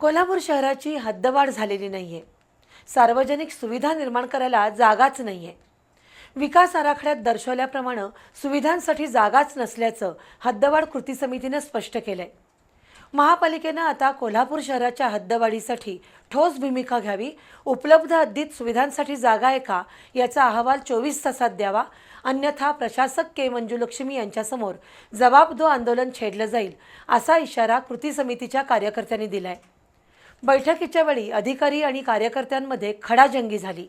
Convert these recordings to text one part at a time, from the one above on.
कोल्हापूर शहराची हद्दवाढ झालेली नाही आहे सार्वजनिक सुविधा निर्माण करायला जागाच नाही आहे विकास आराखड्यात दर्शवल्याप्रमाणे सुविधांसाठी जागाच नसल्याचं हद्दवाढ कृती समितीनं स्पष्ट केलं आहे महापालिकेनं आता कोल्हापूर शहराच्या हद्दवाढीसाठी ठोस भूमिका घ्यावी उपलब्ध हद्दीत सुविधांसाठी जागा आहे का याचा अहवाल चोवीस तासात द्यावा अन्यथा प्रशासक के मंजुलक्ष्मी यांच्यासमोर जबाबदो आंदोलन छेडलं जाईल असा इशारा कृती समितीच्या कार्यकर्त्यांनी दिलाय. बैठकीच्या वेळी अधिकारी आणि कार्यकर्त्यांमध्ये खडाजंगी झाली.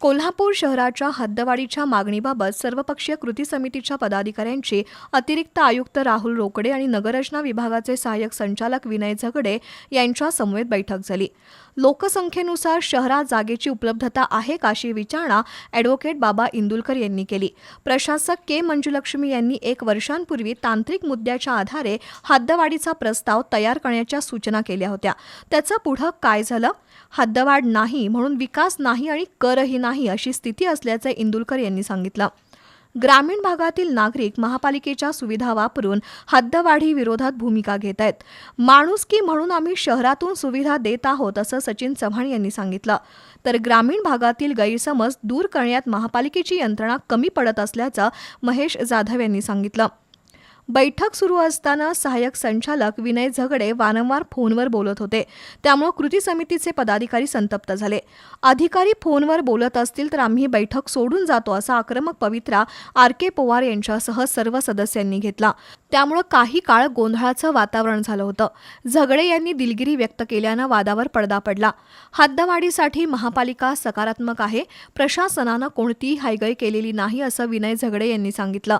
कोल्हापूर शहराच्या हद्दवाढीच्या मागणीबाबत सर्वपक्षीय कृती समितीच्या पदाधिकाऱ्यांची अतिरिक्त आयुक्त राहुल रोकडे आणि नगररचना विभागाचे सहाय्यक संचालक विनय झगडे यांच्या समवेत बैठक झाली. लोकसंख्येनुसार शहरात जागेची उपलब्धता आहे का अशी विचारणा ॲडव्होकेट बाबा इंदुलकर यांनी केली. प्रशासक के मंजुलक्ष्मी यांनी एक वर्षांपूर्वी तांत्रिक मुद्द्याच्या आधारे हद्दवाढीचा प्रस्ताव तयार करण्याच्या सूचना केल्या होत्या. त्याचं पुढं काय झालं? हद्दवाढ नाही म्हणून विकास नाही आणि करही नाही अशी स्थिती असल्याचे इंदुलकर यांनी सांगितलं. ग्रामीण भागातील नागरिक महापालिकेच्या सुविधा वापरून हद्दवाढी विरोधात भूमिका घेत आहेत. माणुसकी म्हणून आम्ही शहरातून सुविधा देत आहोत असं सचिन चव्हाण यांनी सांगितलं. तर ग्रामीण भागातील गैरसमज दूर करण्यात महापालिकेची यंत्रणा कमी पडत असल्याचं महेश जाधव यांनी सांगितलं. बैठक सुरू असताना सहाय्यक संचालक विनय झगडे वारंवार फोनवर बोलत होते. त्यामुळे कृती समितीचे पदाधिकारी संतप्त झाले. अधिकारी फोनवर बोलत असतील तर आम्ही बैठक सोडून जातो असा आक्रमक पवित्रा आर के पवार यांच्यासह सर्व सदस्यांनी घेतला. त्यामुळे काही काळ गोंधळाचं वातावरण झालं होतं. झगडे यांनी दिलगिरी व्यक्त केल्यानं वादावर पडदा पडला. हद्दवाढीसाठी महापालिका सकारात्मक आहे. प्रशासनानं कोणतीही हायगय केलेली नाही असं विनय झगडे यांनी सांगितलं.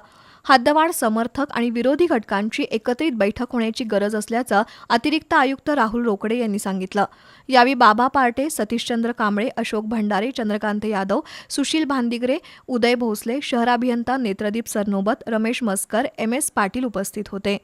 हद्दवाढ समर्थक आणि विरोधी घटकांची एकत्रित बैठक होण्याची गरज असल्याचं अतिरिक्त आयुक्त राहुल रोकडे यांनी सांगितलं. यावेळी बाबा पार्टे सतीशचंद्र कांबळे अशोक भंडारे चंद्रकांत यादव सुशील भांदिगरे उदय भोसले शहर अभियंता नेत्रदीप सरनोबत रमेश मस्कर एम एस पाटील उपस्थित होते.